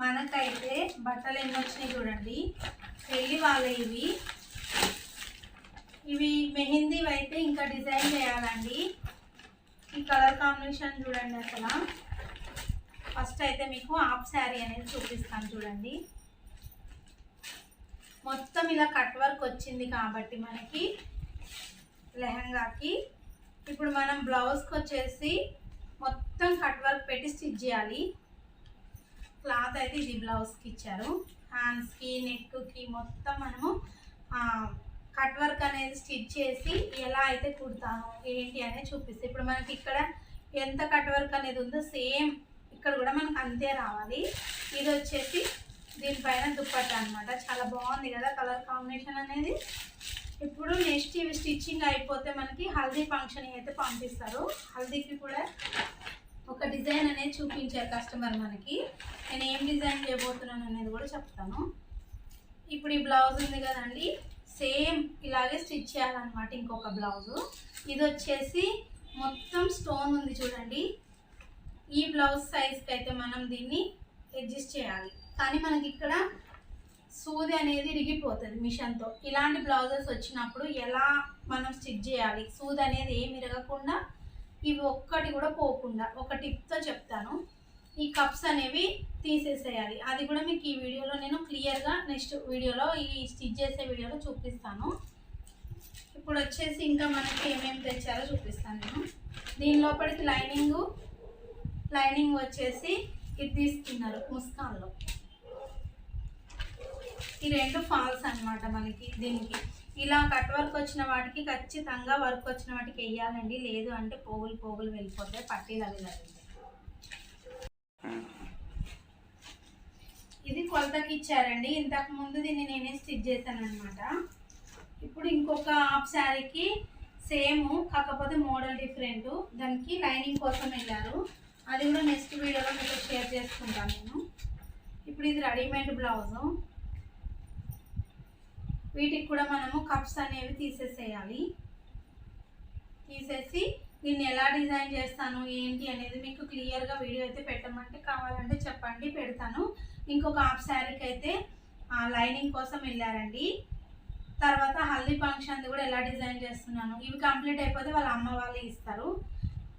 మనకైతే బట్టలు ఎన్ని వచ్చినాయి చూడండి. పెళ్ళి వాళ్ళ ఇవి. ఇవి మెహందీ అయితే ఇంకా డిజైన్ చేయాలండి. ఈ కలర్ కాంబినేషన్ చూడండి అసలు. ఫస్ట్ అయితే మీకు హాఫ్ శారీ అనేది చూపిస్తాను చూడండి. మొత్తం ఇలా కట్ వర్క్ వచ్చింది కాబట్టి మనకి లెహంగాకి. ఇప్పుడు మనం బ్లౌజ్కి వచ్చేసి మొత్తం కట్ వర్క్ పెట్టి స్టిచ్ చేయాలి. క్లాత్ అయితే ఇది బ్లౌజ్కి ఇచ్చారు. హ్యాండ్స్కి నెక్కి మొత్తం మనము కట్ వర్క్ అనేది స్టిచ్ చేసి ఎలా అయితే కుడతాము ఏంటి అనేది చూపిస్తే. ఇప్పుడు మనకి ఇక్కడ ఎంత కట్ వర్క్ అనేది ఉందో సేమ్ ఇక్కడ కూడా మనకు అంతే రావాలి. ఇది వచ్చేసి దీనిపైన దుప్పట్ట అనమాట చాలా బాగుంది కదా కలర్ కాంబినేషన్ అనేది. ఇప్పుడు నెక్స్ట్ ఇవి స్టిచ్చింగ్ అయిపోతే మనకి హల్దీ ఫంక్షన్ అయితే పంపిస్తారు. హల్దీకి కూడా ఒక డిజైన్ అనేది చూపించారు కస్టమర్ మనకి. నేను ఏం డిజైన్ చేయబోతున్నాను అనేది కూడా చెప్తాను. ఇప్పుడు ఈ బ్లౌజ్ ఉంది కదండి. సేమ్ ఇలాగే స్టిచ్ చేయాలన్నమాట ఇంకొక బ్లౌజు. ఇది వచ్చేసి మొత్తం స్టోన్ ఉంది చూడండి. ఈ బ్లౌజ్ సైజ్కి అయితే మనం దీన్ని అడ్జస్ట్ చేయాలి. కానీ మనకి ఇక్కడ సూది అనేది ఇరిగిపోతుంది మిషన్తో ఇలాంటి బ్లౌజెస్ వచ్చినప్పుడు ఎలా మనం స్టిచ్ చేయాలి? సూది అనేది ఏమి ఇరగకుండా ఇవి ఒక్కటి కూడా పోకుండా ఒక టిప్తో చెప్తాను. ఈ కప్స్ అనేవి తీసేసేయాలి. అది కూడా మీకు ఈ వీడియోలో నేను క్లియర్గా నెక్స్ట్ వీడియోలో ఈ స్టిచ్ చేసే వీడియోలో చూపిస్తాను. ఇప్పుడు వచ్చేసి ఇంకా మనకి ఏమేమి తెచ్చారో చూపిస్తాను నేను. దీని లోపలికి లైనింగ్ లైనింగ్ వచ్చేసి ఇది తీసుకున్నారు ముస్కాన్లో. ఈ రెండు ఫాల్స్ అన్నమాట మనకి దీనికి. ఇలా కట్ వర్క్ వచ్చిన వాటికి ఖచ్చితంగా వర్క్ వచ్చిన వాటికి వేయాలండి. లేదు అంటే పోగులు పోగులు వెళ్ళిపోతాయి పట్టీలు అవి ఇది కొలతకి ఇచ్చారండి. ఇంతకు ముందు దీన్ని నేనే స్టిచ్ చేశాను అనమాట ఇప్పుడు ఇంకొక హాఫ్ శారీకి సేమ్ కాకపోతే మోడల్ డిఫరెంట్. దానికి లైనింగ్ కోసం వెళ్ళారు. అది కూడా నెక్స్ట్ వీడియోలో మీకు షేర్ చేసుకుంటాను నేను. ఇప్పుడు ఇది రెడీమేడ్ బ్లౌజు. వీటికి కూడా మనము కప్స్ అనేవి తీసేసేయాలి. తీసేసి దీన్ని ఎలా డిజైన్ చేస్తాను ఏంటి అనేది మీకు క్లియర్గా వీడియో అయితే పెట్టమంటే కావాలంటే చెప్పండి పెడతాను. ఇంకొక హాఫ్ శారీకి అయితే లైనింగ్ కోసం వెళ్ళారండి. తర్వాత హల్దీ ఫంక్షన్ కూడా ఎలా డిజైన్ చేస్తున్నాను. ఇవి కంప్లీట్ అయిపోతే వాళ్ళ అమ్మ వాళ్ళే ఇస్తారు.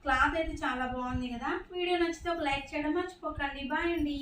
క్లాత్ అయితే చాలా బాగుంది కదా. వీడియో నచ్చితే ఒక లైక్ చేయడం మర్చిపోకండి. బాయ్ అండి.